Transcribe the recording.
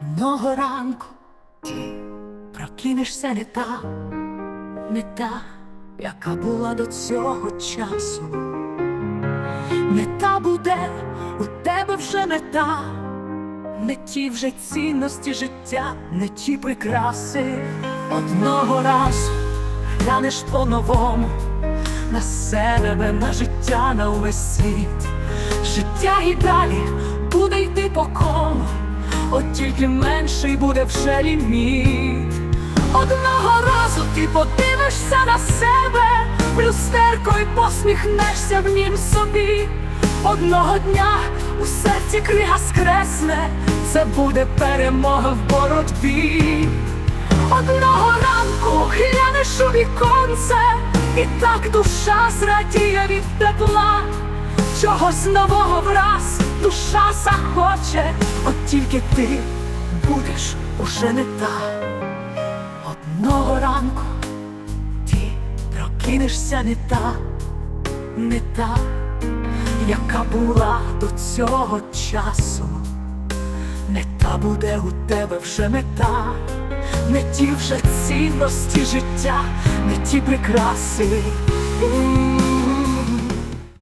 Одного ранку ти прокинешся не та, не та, яка була до цього часу. Не та буде у тебе вже не та, не ті вже цінності життя, не ті прикраси. Одного разу глянеш по-новому на себе, на життя, на увесь світ. Життя і далі буде йти по колу, от тільки менший буде вже ліміт. Одного разу ти подивишся на себе, і посміхнешся в нім собі. Одного дня у серці крига скресне, це буде перемога в боротьбі. Одного ранку глянеш у віконце, і так душа зрадіє від тепла. Чогось нового враз душа захоче, от тільки ти будеш уже не та. Одного ранку ти прокинешся не та, не та, яка була до цього часу. Не та буде у тебе вже мета, не ті вже цінності життя, не ті прикраси.